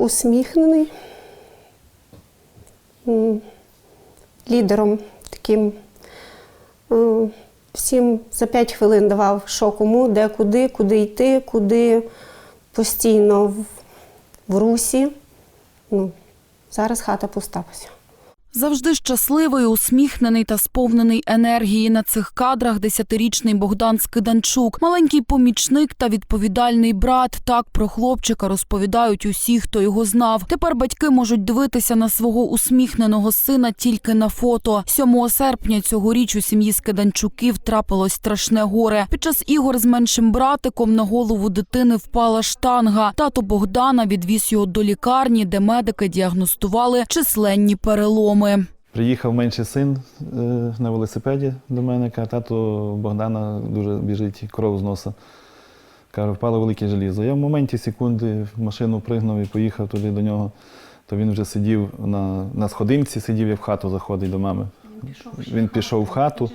усміхнений, лідером таким. Е, Всім за 5 хвилин давав, що кому, де, куди, куди йти, куди постійно в, в русі. Ну, зараз хата пуста. Завжди щасливий, усміхнений та сповнений енергії на цих кадрах десятирічний Богдан Скиданчук, маленький помічник та відповідальний брат. Так про хлопчика розповідають усі, хто його знав. Тепер батьки можуть дивитися на свого усміхненого сина тільки на фото. 7 серпня цьогоріч у сім'ї Скиданчуків трапилось страшне горе. Під час ігор з меншим братиком на голову дитини впала штанга. Тато Богдана відвіз його до лікарні, де медики діагностували численні переломи. Приїхав менший син е, на велосипеді до мене, каже, тату Богдана дуже біжить кров з носа. Каже, впало велике желізо. Я в моменті секунди в машину пригнув і поїхав туди до нього. То він вже сидів на, на сходинці, сидів, я в хату заходить до мами. Він пішов в хату.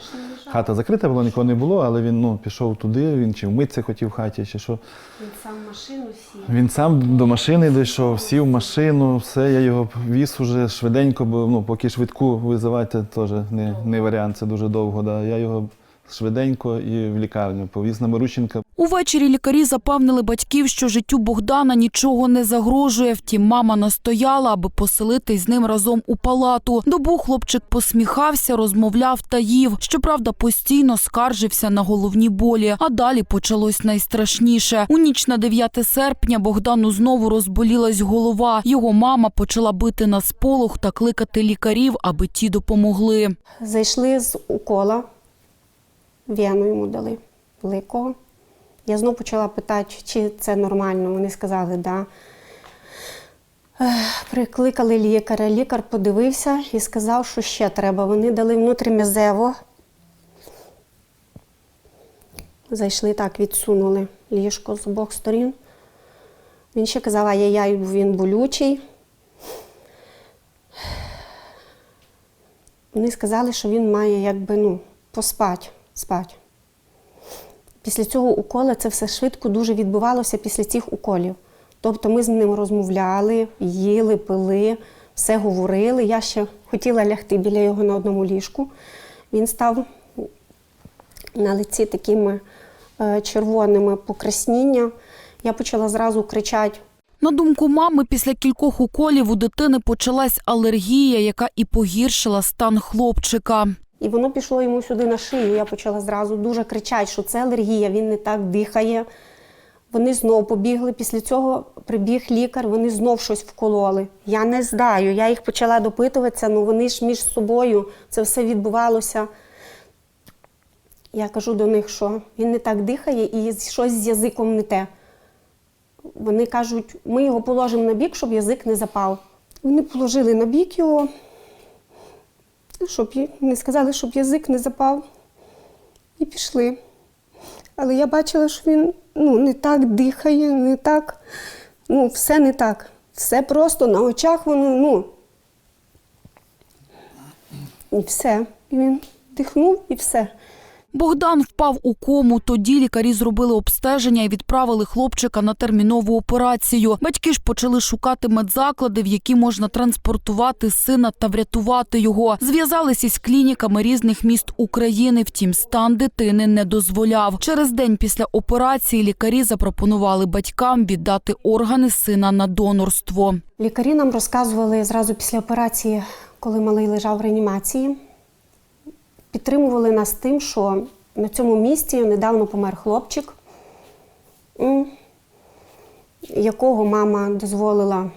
Хата закрита була, нікого не було, але він ну, пішов туди, він чи вмитися хотів в хаті, чи що. Він сам машину сів. Він сам до машини дійшов, сів в машину, все, я його віз уже швиденько, бо ну, поки швидку визивати теж не, не варіант, це дуже довго. Да. Я його швиденько і в лікарню повіз на Марущенка. Увечері лікарі запевнили батьків, що життю Богдана нічого не загрожує. Втім, мама настояла, аби поселитись з ним разом у палату. Добу хлопчик посміхався, розмовляв та їв. Щоправда, постійно скаржився на головні болі. А далі почалось найстрашніше. У ніч на 9 серпня Богдану знову розболілась голова. Його мама почала бити на сполох та кликати лікарів, аби ті допомогли. Зайшли з укола, вену йому дали великого. Я знову почала питати, чи це нормально. Вони сказали, да. Прикликали лікаря. Лікар подивився і сказав, що ще треба. Вони дали внутрім'язево. Зайшли так, відсунули ліжко з обох сторін. Він ще казав, ай-яй, він болючий. Вони сказали, що він має якби ну, поспати, спати. Після цього укола це все швидко дуже відбувалося після цих уколів. Тобто ми з ним розмовляли, їли, пили, все говорили. Я ще хотіла лягти біля його на одному ліжку. Він став на лиці такими е, червоними покрасніння. Я почала зразу кричати На думку мами, після кількох уколів у дитини почалась алергія, яка і погіршила стан хлопчика. І воно пішло йому сюди на шию. Я почала зразу дуже кричати, що це алергія, він не так дихає. Вони знов побігли. Після цього прибіг лікар, вони знов щось вкололи. Я не знаю. Я їх почала допитуватися, ну вони ж між собою це все відбувалося. Я кажу до них, що він не так дихає і щось з язиком не те. Вони кажуть, ми його положимо на бік, щоб язик не запав. Вони положили на бік його, щоб й- не сказали, щоб язик не запав. І пішли. Але я бачила, що він ну, не так дихає, не так, ну, все не так. Все просто на очах воно, ну. І все. І він дихнув і все. Богдан впав у кому. Тоді лікарі зробили обстеження і відправили хлопчика на термінову операцію. Батьки ж почали шукати медзаклади, в які можна транспортувати сина та врятувати його. Зв'язались із клініками різних міст України. Втім, стан дитини не дозволяв. Через день після операції лікарі запропонували батькам віддати органи сина на донорство. Лікарі нам розказували зразу після операції, коли малий лежав в реанімації. Підтримували нас тим, що на цьому місці недавно помер хлопчик, якого мама дозволила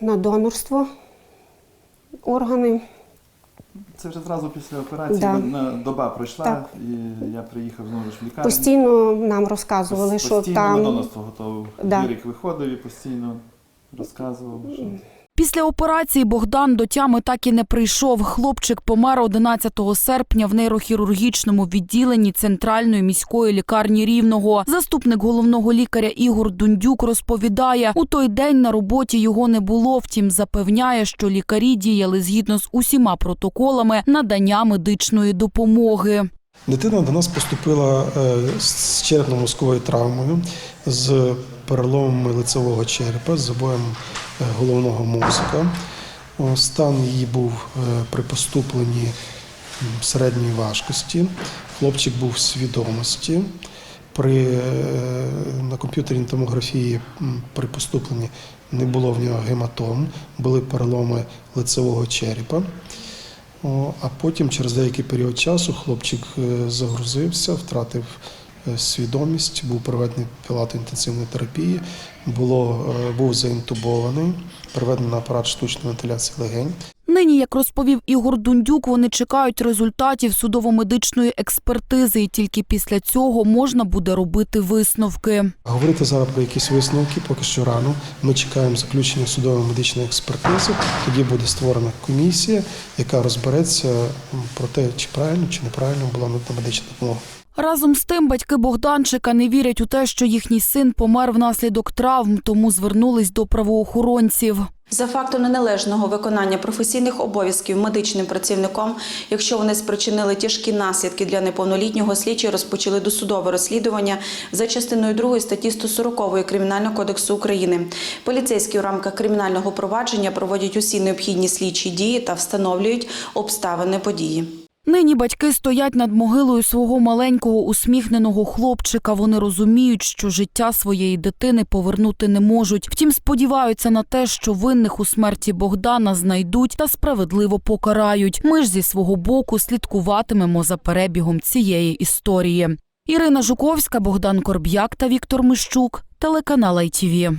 на донорство органи. Це вже зразу після операції Да. доба пройшла, Так. і я приїхав знову ж в лікарню. Постійно нам розказували, що постійно на там донорство готовий. Да. Юрик виходив і постійно розказував, що Після операції Богдан до тями так і не прийшов. Хлопчик помер 11 серпня в нейрохірургічному відділенні центральної міської лікарні Рівного. Заступник головного лікаря Ігор Дундюк розповідає, у той день на роботі його не було. Втім, запевняє, що лікарі діяли згідно з усіма протоколами надання медичної допомоги. Дитина до нас поступила е, з черепно-мозковою травмою, з переломами лицевого черепа, з забоєм е, головного мозка. Стан її був е, при поступленні середньої важкості. Хлопчик був в свідомості. При, е, на комп'ютерній томографії при поступленні не було в нього гематом, були переломи лицевого черепа. А потім, через деякий період часу, хлопчик е, загрузився, втратив свідомість, був проведений в палату інтенсивної терапії, було, е, був заінтубований, проведений апарат штучної вентиляції легень. Нині, як розповів Ігор Дундюк, вони чекають результатів судово-медичної експертизи, і тільки після цього можна буде робити висновки. Говорити зараз про якісь висновки поки що рано. Ми чекаємо заключення судової медичної експертизи. Тоді буде створена комісія, яка розбереться про те, чи правильно чи неправильно була медична допомога. Разом з тим, батьки Богданчика не вірять у те, що їхній син помер внаслідок травм, тому звернулись до правоохоронців. За фактом неналежного виконання професійних обов'язків медичним працівником, якщо вони спричинили тяжкі наслідки для неповнолітнього, слідчі розпочали досудове розслідування за частиною 2 статті 140 Кримінального кодексу України. Поліцейські в рамках кримінального провадження проводять усі необхідні слідчі дії та встановлюють обставини події. Нині батьки стоять над могилою свого маленького усміхненого хлопчика. Вони розуміють, що життя своєї дитини повернути не можуть. Втім, сподіваються на те, що винних у смерті Богдана знайдуть та справедливо покарають. Ми ж зі свого боку слідкуватимемо за перебігом цієї історії. Ірина Жуковська, Богдан Корб'як та Віктор Мищук, телеканал ITV.